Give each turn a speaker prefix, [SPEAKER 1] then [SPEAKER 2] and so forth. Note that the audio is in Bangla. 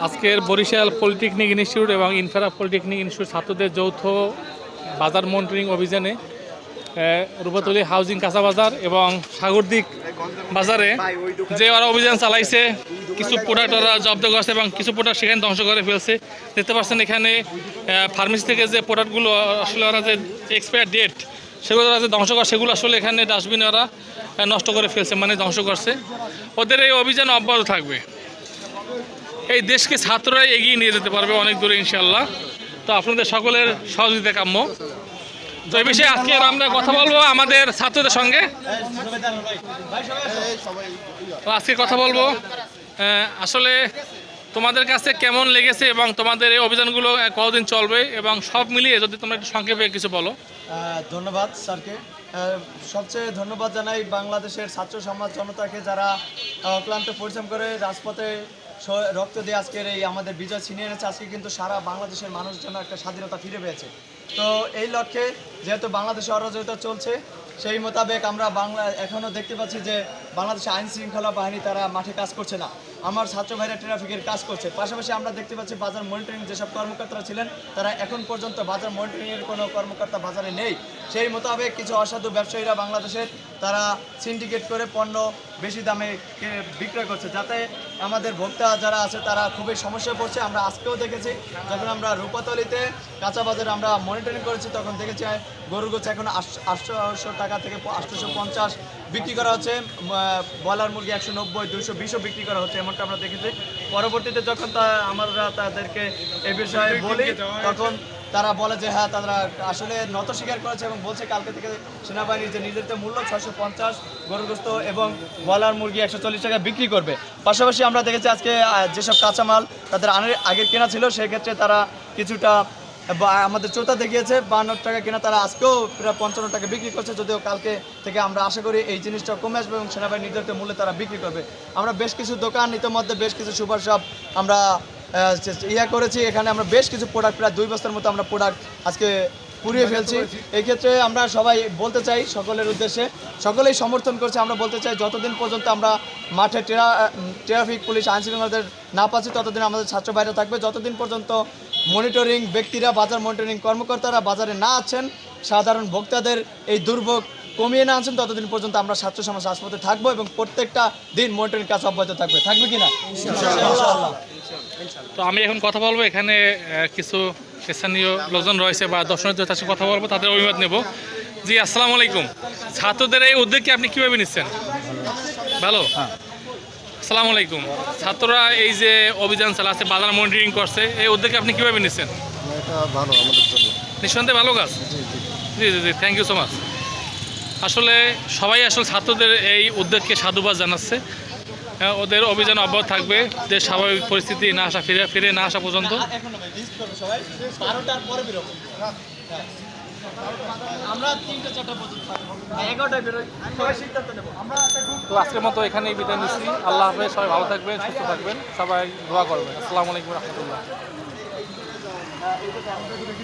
[SPEAKER 1] আজকের বরিশাল পলিটেকনিক ইনস্টিটিউট এবং ইনফ্রা পলিটেকনিক ইনস্টিটিউট ছাত্রদের যৌথ বাজার মনিটরিং অভিযানে আহ, হাউজিং কাঁচা বাজার এবং সাগরদিক বাজারে যে ওরা অভিযান চালাইছে কিছু প্রোডাক্ট ওরা জব্দ করছে এবং কিছু প্রোডাক্ট সেখানে ধ্বংস করে ফেলছে। দেখতে পাচ্ছেন এখানে ফার্মেসি থেকে যে প্রোডাক্টগুলো আসলে ওরা যে এক্সপায়ার ডেট সেগুলো যে ধ্বংস করে, সেগুলো আসলে এখানে ডাস্টবিনে ওরা নষ্ট করে ফেলছে মানে ধ্বংস করছে। ওদের এই অভিযান অব্যাহত থাকবে। এই দেশকে ছাত্ররাই এগিয়ে নিয়ে যেতে পারবে অনেক দূরে ইনশাল্লাহ তো আপনাদের সকলের সহযোগিতা কাম্য। তো এই বিষয়ে আজকে আমরা কথা বলব আমাদের ছাত্রদের সঙ্গে। আজকে কথা বলব আসলে তোমাদের কাছে কেমন লেগেছে এবং তোমাদের এই অভিযানগুলো কতদিন চলবে এবং সব মিলিয়ে যদি তোমরা একটু সংক্ষেপে কিছু বলো।
[SPEAKER 2] ধন্যবাদ স্যারকে। সবচেয়ে ধন্যবাদ জানাই বাংলাদেশের ছাত্র সমাজ জনতাকে যারা অক্লান্ত পরিশ্রম করে রাজপথে রক্ত দিয়ে আজকের এই আমাদের বিজয় ছিনিয়ে এনেছে, আজকে কিন্তু সারা বাংলাদেশের মানুষ যেন একটা স্বাধীনতা ফিরে পেয়েছে। তো এই লক্ষ্যে যেহেতু বাংলাদেশে অরাজকতা চলছে, সেই মোতাবেক আমরা বাংলা এখনও দেখতে পাচ্ছি যে বাংলাদেশের আইন শৃঙ্খলা বাহিনী তারা মাঠে কাজ করছে না। আমার ছাত্র ভাইরা ট্রাফিকের কাজ করছে। পাশাপাশি আমরা দেখতে পাচ্ছি বাজার মনিটরিং যেসব কর্মকর্তারা ছিলেন, তারা এখন পর্যন্ত বাজার মনিটরিংয়ের কোনো কর্মকর্তা বাজারে নেই। সেই মোতাবেক কিছু অসাধু ব্যবসায়ীরা বাংলাদেশের তারা সিন্ডিকেট করে পণ্য বেশি দামে বিক্রয় করছে। যাতে আমাদের ভোক্তা যারা আছে, তারা খুবই সমস্যায় পড়ছে। আমরা আজকেও দেখেছি, যখন আমরা রূপাতলিতে কাঁচা বাজারে আমরা মনিটরিং করেছি, তখন দেখেছি গরু গোছ এখন আটশোশো টাকা থেকে আটশোশো পঞ্চাশ বিক্রি করা হচ্ছে। ব্রয়লার মুরগি একশো নব্বই দুশো বিক্রি করা হচ্ছে। এমনটা আমরা দেখেছি। পরবর্তীতে যখন তা আমরা তাদেরকে এ বিষয়ে বলি তখন তারা বলে যে হ্যাঁ তারা আসলে নত স্বীকার করেছে এবং বলছে কালকে থেকে সেনাবাহিনীর যে নির্ধারিত মূল্য ছশো পঞ্চাশ গরুগ্রস্ত এবং ব্রয়লার মুরগি একশো চল্লিশ টাকা বিক্রি করবে। পাশাপাশি আমরা দেখেছি আজকে যেসব কাঁচামাল তাদের আনের আগের কেনা ছিল সেক্ষেত্রে তারা কিছুটা আমাদের চোতা দেখিয়েছে বান্ন টাকা কেনা তারা আজকেও প্রায় পঞ্চান্ন টাকা বিক্রি করছে যদিও কালকে থেকে আমরা আশা করি এই জিনিসটা কমে আসবে এবং সেনাবাহিনী নির্ধারিত মূল্যে তারা বিক্রি করবে। আমরা বেশ কিছু দোকান ইতিমধ্যে বেশ কিছু সুপার শপ আমরা ইয়া করেছি এখানে আমরা বেশ কিছু প্রোডাক্ট প্রায় দুই বস্তার মতো আমরা প্রোডাক্ট আজকে পুড়িয়ে ফেলছি। এই ক্ষেত্রে আমরা সবাই বলতে চাই সকলের উদ্দেশ্যে সকলেই সমর্থন করছে আমরা বলতে চাই যতদিন পর্যন্ত আমরা মাঠে ট্রাফিক পুলিশ আইন শৃঙ্খলাদের না পাচ্ছি ততদিন আমাদের ছাত্র বাইরে থাকবে। যতদিন পর্যন্ত মনিটরিং ব্যক্তিরা বাজার মনিটরিং কর্মকর্তারা বাজারে না আছেন সাধারণ ভোক্তাদের এই দুর্ভোগ কমিয়ে না আনছেন ততদিন পর্যন্ত আমরা ছাত্র সমাজ রাজপথে থাকব এবং প্রত্যেকটা দিন মনিটরিং কাজ অব্যাহত থাকবে। থাকবে কিনা ইনশাআল্লাহ।
[SPEAKER 1] তো আমি এখন কথা বলব এখানে কিছু স্থানীয় লোকজন রয়েছে বা দর্শনার্থীদের সাথে কথা বলব তাদের অভিমত নেব। জি আসসালামু আলাইকুম। ছাত্রদের এই উদ্যোগকে আপনি কীভাবে নিচ্ছেন? ভালো? আসসালামু আলাইকুম। ছাত্ররা এই যে অভিযান চালাচ্ছে বাজার মনিটরিং করছে এই উদ্যোগকে আপনি কীভাবে নিচ্ছেন?
[SPEAKER 3] এটা ভালো আমাদের জন্য।
[SPEAKER 1] নিঃসন্দেহে ভালো কাজ? জি জি জি। থ্যাংক ইউ সো মাচ আসলে সবাই আসলে ছাত্রদের এই উদ্যোগকে সাধুবাদ জানাচ্ছে। হ্যাঁ, ওদের অভিযান অব্যাহত থাকবে যে স্বাভাবিক পরিস্থিতি না আসা ফিরে ফিরে না আসা পর্যন্ত। তো আজকের মতো এখানেই বিদায় নিচ্ছি। আল্লাহ হাফেজ, সবাই ভালো থাকবেন, সুস্থ থাকবেন। সবাই দোয়া করবেন। আসসালামু আলাইকুম রহমতুল্লাহ।